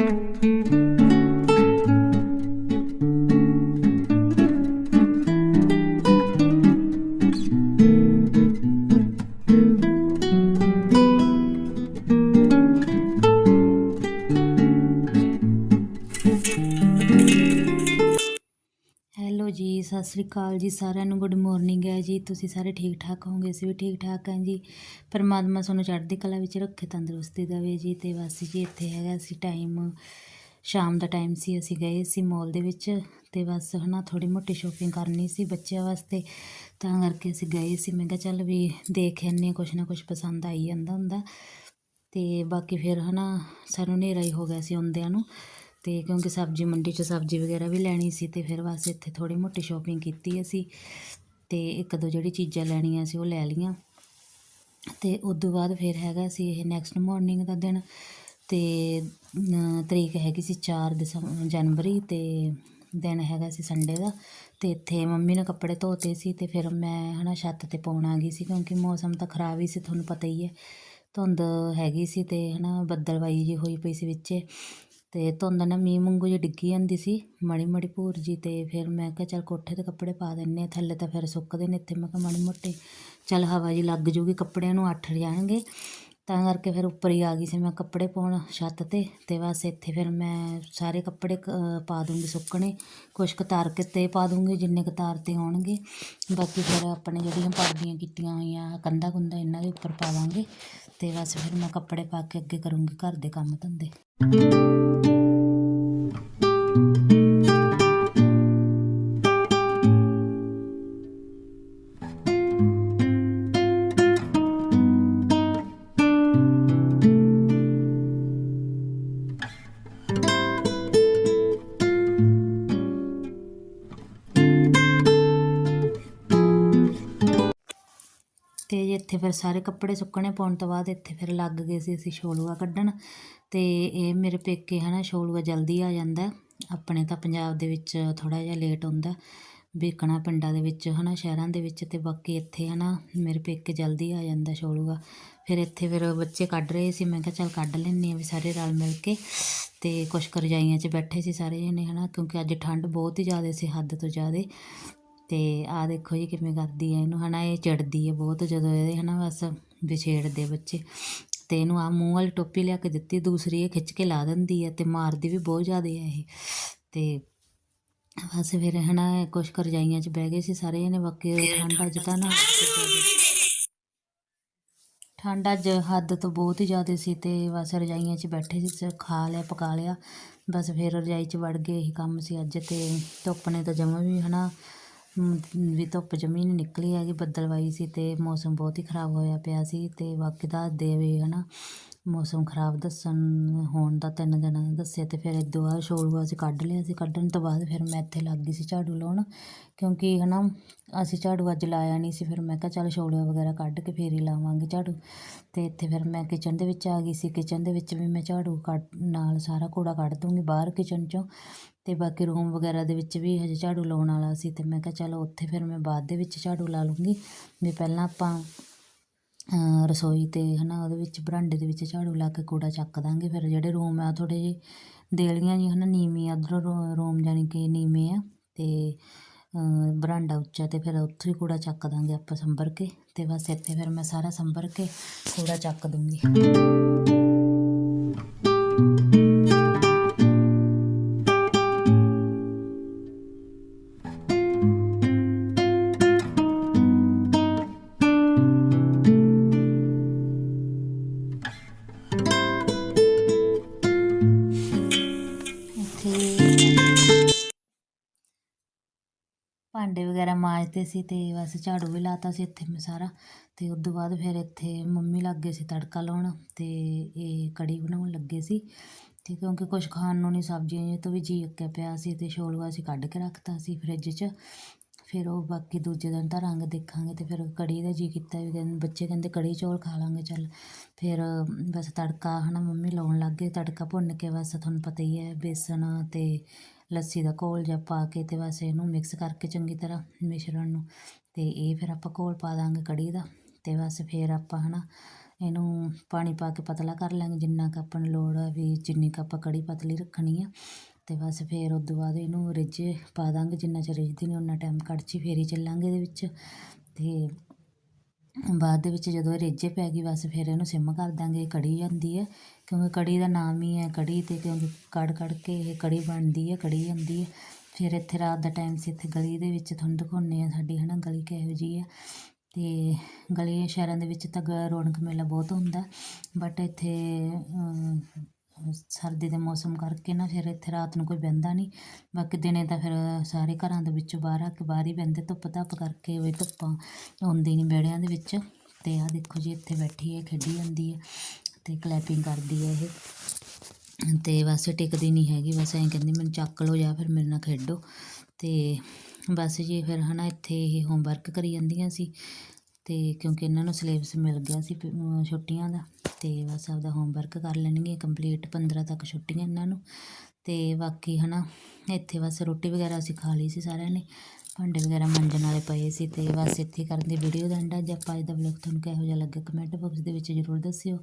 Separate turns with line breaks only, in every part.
Música Sat Sri ਅਕਾਲ ਜੀ ਸਾਰਿਆਂ ਨੂੰ ਗੁੱਡ ਮਾਰਨਿੰਗ ਹੈ ਜੀ। ਤੁਸੀਂ ਸਾਰੇ ਠੀਕ ਠਾਕ ਹੋਵੋਗੇ? ਅਸੀਂ ਵੀ ਠੀਕ ਠਾਕ ਹਾਂ ਜੀ। ਪਰਮਾਤਮਾ ਤੁਹਾਨੂੰ ਚੜ੍ਹਦੀ ਕਲਾ ਵਿੱਚ ਰੱਖੇ ਤੰਦਰੁਸਤੀ ਦੇਵੇ ਜੀ ਤੇ ਬਸ ਜੀ ਇੱਥੇ ਹੈਗਾ ਅਸੀਂ ਟਾਈਮ ਸ਼ਾਮ ਦਾ ਟਾਈਮ ਸੀ ਅਸੀਂ ਗਏ ਸੀ ਮਾਲ ਦੇ ਵਿੱਚ ਤੇ ਬਸ ਹਨਾ ਥੋੜੀ ਮੋਟੀ ਸ਼ੋਪਿੰਗ ਕਰਨੀ ਸੀ ਬੱਚਿਆਂ ਵਾਸਤੇ। ਤਾਂ ਕਰਕੇ ਅਸੀਂ ਗਏ ਸੀ। ਮੈਂ ਕਿਹਾ ਚੱਲ ਵੀ ਦੇਖ ਆਨੇ ਹਾਂ, ਕੁਛ ਨਾ ਕੁਛ ਪਸੰਦ ਆਈ ਜਾਂਦਾ ਹੁੰਦਾ। ਤੇ ਬਾਕੀ ਫਿਰ ਹਨਾ ਸਾਨੂੰ ਹਨੇਰਾ ਹੀ ਹੋ ਗਿਆ ਸੀ ਆਉਂਦਿਆਂ ਨੂੰ। ਅਤੇ ਕਿਉਂਕਿ ਸਬਜ਼ੀ ਮੰਡੀ 'ਚ ਸਬਜ਼ੀ ਵਗੈਰਾ ਵੀ ਲੈਣੀ ਸੀ ਅਤੇ ਫਿਰ ਬਸ ਇੱਥੇ ਥੋੜ੍ਹੀ ਮੋਟੀ ਸ਼ੋਪਿੰਗ ਕੀਤੀ ਅਸੀਂ ਅਤੇ ਇੱਕ ਦੋ ਜਿਹੜੀ ਚੀਜ਼ਾਂ ਲੈਣੀਆਂ ਸੀ ਉਹ ਲੈ ਲਈਆਂ। ਅਤੇ ਉਸ ਤੋਂ ਬਾਅਦ ਫਿਰ ਹੈਗਾ ਸੀ ਇਹ ਨੈਕਸਟ ਮਾਰਨਿੰਗ ਦਾ ਦਿਨ ਅਤੇ ਤਰੀਕ ਹੈਗੀ ਸੀ 4 ਦਸੰਬਰ ਜਨਵਰੀ ਅਤੇ ਦਿਨ ਹੈਗਾ ਸੀ ਸੰਡੇ ਦਾ ਅਤੇ ਇੱਥੇ ਮੰਮੀ ਨੇ ਕੱਪੜੇ ਧੋਤੇ ਸੀ ਅਤੇ ਫਿਰ ਮੈਂ ਹੈ ਨਾ ਛੱਤ ਤੇ ਪਾਉਣ ਆ ਗਈ ਸੀ ਕਿਉਂਕਿ ਮੌਸਮ ਤਾਂ ਖਰਾਬ ਹੀ ਸੀ ਤੁਹਾਨੂੰ ਪਤਾ ਹੀ ਹੈ। ਧੁੰਦ ਹੈਗੀ ਸੀ ਅਤੇ ਹੈ ਨਾ ਬੱਦਲਵਾਈ ਜੀ ਹੋਈ ਪਈ ਸੀ ਵਿੱਚ ਤੇ ਧੁੰਦ ਨਾ ਮੀਂਹ ਵਾਂਗੂ ਜਿਹੀ ਡਿੱਗੀ ਜਾਂਦੀ ਸੀ, ਮਾੜੀ ਮਾੜੀ ਭੂਰ ਜੀ ਤੇ ਫਿਰ ਮੈਂ ਕਿਹਾ ਚੱਲ ਕੋਠੇ ਤੇ ਕੱਪੜੇ ਪਾ ਦਿੰਨੇ ਥੱਲੇ ਤਾਂ ਫਿਰ ਸੁੱਕਦੇ ਨੇ ਇੱਥੇ, ਮੈਂ ਕਿਹਾ ਮਾੜੀ ਮੋਟੇ, ਚੱਲ ਹਵਾ ਜੀ ਲੱਗ ਜੂਗੀ, ਕੱਪੜਿਆਂ ਨੂੰ ਅੱਠ ਜਾਣਗੇ। ਤਾਂ ਕਰਕੇ ਫਿਰ ਉੱਪਰ ਹੀ ਆ ਗਈ ਸੀ ਮੈਂ ਕੱਪੜੇ ਪਾਉਣ ਛੱਤ ਤੇ ਤੇ ਬਸ ਇੱਥੇ ਫਿਰ ਮੈਂ ਸਾਰੇ ਕੱਪੜੇ ਕ- ਪਾ ਦੂੰਗੀ ਸੁੱਕਣੇ, ਕੁਛ ਕਤਾਰ ਤਾਰ ਕੇ ਤੇ ਪਾ ਦੂੰਗੀ, ਜਿੰਨੇ ਕਤਾਰ ਤੇ ਆਉਣਗੇ। ਬਾਕੀ ਫਿਰ ਆਪਣੇ ਜਿਹੜੀਆਂ ਪਰਦੀਆਂ ਕੀਤੀਆਂ ਹੋਈਆਂ, ਕੰਧਾਂ ਕੁੰਧਾਂ ਇਹਨਾਂ ਦੇ ਉੱਪਰ ਪਾਵਾਂਗੇ, ਤੇ ਬਸ ਫਿਰ ਮੈਂ ਕੱਪੜੇ ਪਾ ਕੇ ਅੱਗੇ ਕਰੂੰਗੀ ਘਰ ਦੇ ਕੰਮ ਧੰਦੇ। ਇੱਥੇ ਫਿਰ ਸਾਰੇ ਕੱਪੜੇ ਸੁੱਕਣੇ ਪਾਉਣ ਤੋਂ ਬਾਅਦ ਇੱਥੇ ਫਿਰ ਲੱਗ ਗਏ ਸੀ ਅਸੀਂ ਛੋਲੂਆ ਕੱਢਣ ਤੇ ਇਹ ਮੇਰੇ ਪੇਕੇ ਹਨਾ ਛੋਲੂਆ ਜਲਦੀ ਆ ਜਾਂਦਾ। ਆਪਣੇ ਤਾਂ ਪੰਜਾਬ ਦੇ ਵਿੱਚ ਥੋੜਾ ਜਿਹਾ ਲੇਟ ਹੁੰਦਾ। ਵੇਖਣਾ ਪਿੰਡਾਂ ਦੇ ਵਿੱਚ ਹਨਾ ਸ਼ਹਿਰਾਂ ਦੇ ਵਿੱਚ ਤੇ ਬਾਕੀ ਇੱਥੇ ਹਨਾ ਮੇਰੇ ਪੇਕੇ ਜਲਦੀ ਆ ਜਾਂਦਾ ਛੋਲੂਆ। ਫਿਰ ਇੱਥੇ ਫਿਰ ਬੱਚੇ ਕੱਢ ਰਹੇ ਸੀ, ਮੈਂ ਕਿਹਾ ਚੱਲ ਕੱਢ ਲੈਂਦੇ ਆ ਵੀ ਸਾਰੇ ਰਲ ਮਿਲ ਕੇ ਤੇ ਕੁਛ ਕਰਜ਼ਾਈਆਂ 'ਚ ਬੈਠੇ ਸੀ ਸਾਰੇ ਜਣੇ ਹਨਾ ਕਿਉਂਕਿ ਅੱਜ ਠੰਡ ਬਹੁਤ ਹੀ ਜ਼ਿਆਦਾ ਸੀ ਹੱਦ ਤੋਂ ਜ਼ਿਆਦਾ। ਤੇ ਆ ਦੇਖੋ ਜੀ ਕਿਵੇਂ ਕਰਦੀ ਹੈ ਇਹਨੂੰ ਹਨਾ ਇਹ ਚਿੜਦੀ ਹੈ ਬਹੁਤ ਜਦੋਂ ਇਹਦੇ ਹਨਾ ਬਸ ਵਿਛੇੜਦੇ ਬੱਚੇ। ਤੇ ਇਹਨੂੰ ਆ ਮੂੰਹ ਵਾਲੀ ਟੋਪੀ ਲਿਆ ਕੇ ਦਿੱਤੀ ਦੂਸਰੀ ਇਹ ਖਿੱਚ ਕੇ ਲਾ ਦਿੰਦੀ ਹੈ ਤੇ ਮਾਰਦੀ ਵੀ ਬਹੁਤ ਜ਼ਿਆਦਾ ਹੈ ਇਹ। ਤੇ ਬਸ ਫਿਰ ਹਨਾ ਕੁਛ ਕੁ ਰਜਾਈਆਂ 'ਚ ਬਹਿ ਗਏ ਸੀ ਸਾਰੇ ਜਣੇ ਬਾਕੀ ਠੰਡ ਅੱਜ ਤਾਂ ਨਾ ਠੰਡ ਅੱਜ ਹੱਦ ਤੋਂ ਬਹੁਤ ਹੀ ਜ਼ਿਆਦਾ ਸੀ ਤੇ ਬਸ ਰਜਾਈਆਂ 'ਚ ਬੈਠੇ ਸੀ ਖਾ ਲਿਆ ਪਕਾ ਲਿਆ। ਬਸ ਫਿਰ ਰਜਾਈ 'ਚ ਵੜ ਗਏ ਇਹੀ ਕੰਮ ਸੀ ਅੱਜ ਤੇ ਧੁੱਪ ਨੇ ਤਾਂ ਜਮਾਂ ਵੀ ਹਨਾ ਵੀ ਧੁੱਪ ਜਮੀ ਨਹੀਂ ਨਿਕਲੀ ਹੈਗੀ ਬੱਦਲਵਾਈ ਸੀ ਅਤੇ ਮੌਸਮ ਬਹੁਤ ਹੀ ਖਰਾਬ ਹੋਇਆ ਪਿਆ ਸੀ ਅਤੇ ਬਾਕੀ ਦੱਸਦੇ ਵੀ ਹੈ ਨਾ ਮੌਸਮ ਖਰਾਬ ਦੱਸਣ ਹੋਣ ਦਾ ਤਿੰਨ ਦਿਨਾਂ ਦਾ ਦੱਸਿਆ ਅਤੇ ਫਿਰ ਇਦੋਂ ਬਾਅਦ ਛੋਲੂਆ ਅਸੀਂ ਕੱਢ ਲਿਆ ਸੀ। ਕੱਢਣ ਤੋਂ ਬਾਅਦ ਫਿਰ ਮੈਂ ਇੱਥੇ ਲੱਗ ਗਈ ਸੀ ਝਾੜੂ ਲਾਉਣ ਕਿਉਂਕਿ ਹੈ ਨਾ ਅਸੀਂ ਝਾੜੂ ਅੱਜ ਲਾਇਆ ਨਹੀਂ ਸੀ। ਫਿਰ ਮੈਂ ਕਿਹਾ ਚੱਲ ਛੋਲਿਆਂ ਵਗੈਰਾ ਕੱਢ ਕੇ ਫਿਰ ਹੀ ਲਾਵਾਂਗੇ ਝਾੜੂ। ਅਤੇ ਇੱਥੇ ਫਿਰ ਮੈਂ ਕਿਚਨ ਦੇ ਵਿੱਚ ਆ ਗਈ ਸੀ। ਕਿਚਨ ਦੇ ਵਿੱਚ ਵੀ ਮੈਂ ਝਾੜੂ ਕੱਢ ਨਾਲ ਸਾਰਾ ਕੂੜਾ ਕੱਢ ਦੂੰਗੀ ਬਾਹਰ ਕਿਚਨ 'ਚੋਂ। ਅਤੇ ਬਾਕੀ ਰੂਮ ਵਗੈਰਾ ਦੇ ਵਿੱਚ ਵੀ ਹਜੇ ਝਾੜੂ ਲਾਉਣ ਵਾਲਾ ਸੀ ਅਤੇ ਮੈਂ ਕਿਹਾ ਚਲੋ ਉੱਥੇ ਫਿਰ ਮੈਂ ਬਾਅਦ ਦੇ ਵਿੱਚ ਝਾੜੂ ਲਾ ਲੂੰਗੀ ਵੀ ਪਹਿਲਾਂ ਆਪਾਂ ਰਸੋਈ ਤੇ ਨਾ ਉਹਦੇ ਵਿੱਚ ਬਰਾਂਡੇ ਦੇ ਵਿੱਚ ਝਾੜੂ ਲਾ ਕੇ ਕੂੜਾ ਚੱਕ ਦਾਂਗੇ। ਫਿਰ ਜਿਹੜੇ ਰੂਮ ਆ, ਥੋੜ੍ਹੇ ਜਿਹੇ ਦੇਲੀਆਂ ਜੀ ਹੈ ਨਾ ਹਨਾ ਉੱਧਰੋਂ ਰੋ ਰੂਮ ਜਾਣੀ ਕਿ ਨੀਵੇਂ ਆ ਅਤੇ ਬਰਾਂਡਾ ਉੱਚਾ ਅਤੇ ਫਿਰ ਉੱਥੋਂ ਹੀ ਕੂੜਾ ਚੱਕ ਦਾਂਗੇ ਆਪਾਂ ਸੰਭਰ ਕੇ। ਅਤੇ ਬਸ ਇੱਥੇ ਫਿਰ ਮੈਂ ਸਾਰਾ ਸੰਭਰ ਕੇ ਕੂੜਾ ਚੱਕ ਦੂੰਗੀ। ਭਾਂਡੇ ਵਗੈਰਾ ਮਾਂਜਦੇ ਸੀ ਅਤੇ ਬਸ ਝਾੜੂ ਵੀ ਲਾਤਾ ਸੀ ਇੱਥੇ ਮੈਂ ਸਾਰਾ। ਅਤੇ ਉਸ ਤੋਂ ਬਾਅਦ ਫਿਰ ਇੱਥੇ ਮੰਮੀ ਲੱਗੇ ਸੀ ਤੜਕਾ ਲਾਉਣ ਅਤੇ ਇਹ ਕੜੀ ਬਣਾਉਣ ਲੱਗੇ ਸੀ। ਅਤੇ ਕਿਉਂਕਿ ਕੁਛ ਖਾਣ ਨੂੰ ਨਹੀਂ ਸਬਜ਼ੀਆਂ ਤੋਂ ਵੀ ਜੀ ਅੱਕਿਆ ਪਿਆ ਸੀ ਅਤੇ ਛੋਲਵਾ ਅਸੀਂ ਕੱਢ ਕੇ ਰੱਖਤਾ ਸੀ ਫਰਿੱਜ 'ਚ। ਫਿਰ ਉਹ ਬਾਕੀ ਦੂਜੇ ਦਿਨ ਤਾਂ ਰੰਗ ਦੇਖਾਂਗੇ ਅਤੇ ਫਿਰ ਕੜੀ ਦਾ ਜੀ ਕੀਤਾ ਵੀ ਕਹਿੰਦੇ ਬੱਚੇ ਕਹਿੰਦੇ ਕੜੀ ਚੌਲ ਖਾ ਲਾਂਗੇ ਚੱਲ। ਫਿਰ ਬਸ ਤੜਕਾ ਹੈ ਨਾ ਮੰਮੀ ਲਾਉਣ ਲੱਗ ਗਏ, ਤੜਕਾ ਭੁੰਨ ਕੇ ਬਸ ਤੁਹਾਨੂੰ ਪਤਾ ਹੀ ਹੈ ਬੇਸਣ ਅਤੇ ਲੱਸੀ ਦਾ ਘੋਲ ਜਿਹਾ ਪਾ ਕੇ ਅਤੇ ਬਸ ਇਹਨੂੰ ਮਿਕਸ ਕਰਕੇ ਚੰਗੀ ਤਰ੍ਹਾਂ ਮਿਸ਼ਰਣ ਨੂੰ ਅਤੇ ਇਹ ਫਿਰ ਆਪਾਂ ਘੋਲ ਪਾ ਦਾਂਗੇ ਕੜੀ ਦਾ ਅਤੇ ਬਸ ਫਿਰ ਆਪਾਂ ਹੈ ਨਾ ਇਹਨੂੰ ਪਾਣੀ ਪਾ ਕੇ ਪਤਲਾ ਕਰ ਲਾਂਗੇ, ਜਿੰਨਾ ਕੁ ਆਪਾਂ ਨੂੰ ਲੋੜ ਆ ਵੀ ਜਿੰਨੀ ਕੁ ਆਪਾਂ ਕੜੀ ਪਤਲੀ ਰੱਖਣੀ ਆ ਅਤੇ ਬਸ ਫਿਰ ਉਸ ਤੋਂ ਬਾਅਦ ਇਹਨੂੰ ਰਿੱਝੇ ਪਾ ਦਾਂਗੇ, ਜਿੰਨਾ ਚਿਰ ਰਿੱਝਦੀ ਨਹੀਂ ਉਨਾ ਟਾਈਮ ਕੜਛੀ ਫੇਰੀ ਚੱਲਾਂਗੇ ਇਹਦੇ ਵਿੱਚ ਅਤੇ ਬਾਅਦ ਦੇ ਵਿੱਚ ਜਦੋਂ ਇਹ ਰਿੱਝੇ ਪੈ ਗਈ ਬਸ ਫਿਰ ਇਹਨੂੰ ਸਿਮ ਕਰ ਦਾਂਗੇ ਕੜੀ ਜਾਂਦੀ ਹੈ ਕਿਉਂਕਿ ਕੜੀ ਦਾ ਨਾਮ ਹੀ ਹੈ ਕੜੀ ਅਤੇ ਕਿਉਂਕਿ ਕੜ ਕੜ ਕੇ ਇਹ ਕੜੀ ਬਣਦੀ ਹੈ ਕੜੀ ਜਾਂਦੀ ਹੈ। ਫਿਰ ਇੱਥੇ ਰਾਤ ਦਾ ਟਾਈਮ ਸੀ, ਇੱਥੇ ਗਲੀ ਦੇ ਵਿੱਚ ਤੁਹਾਨੂੰ ਦਿਖਾਉਂਦੇ ਹਾਂ ਸਾਡੀ ਹੈ ਨਾ ਗਲੀ ਕਿਹੋ ਜਿਹੀ ਹੈ। ਅਤੇ ਗਲੀ ਸ਼ਹਿਰਾਂ ਦੇ ਵਿੱਚ ਤਾਂ ਗ- ਰੌਣਕ ਮੇਲਾ ਬਹੁਤ ਹੁੰਦਾ ਬਟ ਇੱਥੇ ਸਰਦੀ ਦੇ ਮੌਸਮ ਕਰਕੇ ਨਾ ਫਿਰ ਇੱਥੇ ਰਾਤ ਨੂੰ ਕੋਈ ਬਹਿੰਦਾ ਨਹੀਂ। ਬਾਕੀ ਦਿਨੇ ਤਾਂ ਫਿਰ ਸਾਰੇ ਘਰਾਂ ਦੇ ਵਿੱਚੋਂ ਬਾਹਰ ਆ ਕੇ ਬਾਹਰ ਹੀ ਬਹਿੰਦੇ, ਧੁੱਪ ਧੱਪ ਕਰਕੇ ਵੀ ਧੁੱਪਾਂ ਆਉਂਦੀ ਨਹੀਂ ਵਿਹੜਿਆਂ ਦੇ ਵਿੱਚ। ਅਤੇ ਆਹ ਦੇਖੋ ਜੀ, ਇੱਥੇ ਬੈਠੀ ਹੈ, ਖੇਡੀ ਜਾਂਦੀ ਹੈ। ਤੇ ਕਲੈਪਿੰਗ ਕਰਦੀ ਹੈ ਇਹ। ਅਤੇ ਬਸ ਟਿਕਦੀ ਨਹੀਂ ਹੈਗੀ, ਬਸ ਐਂ ਕਹਿੰਦੀ ਮੈਨੂੰ ਚੱਕ ਲਓ ਜਾਂ ਫਿਰ ਮੇਰੇ ਨਾਲ ਖੇਡੋ। ਅਤੇ ਬਸ ਜੀ ਫਿਰ ਹੈ ਨਾ ਇੱਥੇ ਇਹ ਹੋਮਵਰਕ ਕਰੀ ਜਾਂਦੀਆਂ ਸੀ। ਅਤੇ ਕਿਉਂਕਿ ਇਹਨਾਂ ਨੂੰ ਸਿਲੇਬਸ ਮਿਲ ਗਿਆ ਸੀ ਛੁੱਟੀਆਂ ਦਾ ਅਤੇ ਬਸ ਆਪਦਾ ਹੋਮਵਰਕ ਕਰ ਲੈਣਗੇ ਕੰਪਲੀਟ 15 ਤੱਕ ਛੁੱਟੀਆਂ ਇਹਨਾਂ ਨੂੰ। ਅਤੇ ਬਾਕੀ ਹੈ ਨਾ ਇੱਥੇ ਬਸ ਰੋਟੀ ਵਗੈਰਾ ਅਸੀਂ ਖਾ ਲਈ ਸੀ ਸਾਰਿਆਂ ਨੇ। ਭਾਂਡੇ ਵਗੈਰਾ ਮੰਜਣ ਵਾਲੇ ਪਏ ਸੀ ਤੇ ਬਸ ਇੱਥੇ ਕਰਨ ਦੀ ਵੀਡੀਓ ਦਾ ਐਂਡ ਅੱਜ ਆਪਾਂ ਅੱਜ ਦਾ ਵਲੌਗ ਤੁਹਾਨੂੰ ਕਿਹੋ ਜਿਹਾ ਲੱਗਾ ਕਮੈਂਟ ਬਾਕਸ ਦੇ ਵਿੱਚ ਜ਼ਰੂਰ ਦੱਸਿਓ।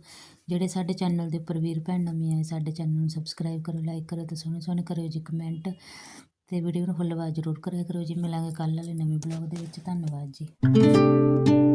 ਜਿਹੜੇ ਸਾਡੇ ਚੈਨਲ ਦੇ ਉੱਪਰ ਵੀਰ ਭੈਣ ਨਵੇਂ ਆਏ, ਸਾਡੇ ਚੈਨਲ ਨੂੰ ਸਬਸਕ੍ਰਾਈਬ ਕਰੋ ਲਾਈਕ ਕਰੋ ਤੇ ਸੋਹਣੇ ਸੋਹਣੇ ਕਰਿਓ ਜੀ ਕਮੈਂਟ ਤੇ ਵੀਡੀਓ ਨੂੰ ਫੁੱਲ ਆਵਾਜ਼ ਜ਼ਰੂਰ ਕਰਿਆ ਕਰੋ ਜੀ। ਮਿਲਾਂਗੇ ਕੱਲ੍ਹ ਵਾਲੇ ਨਵੇਂ ਬਲੌਗ ਦੇ ਵਿੱਚ। ਧੰਨਵਾਦ ਜੀ।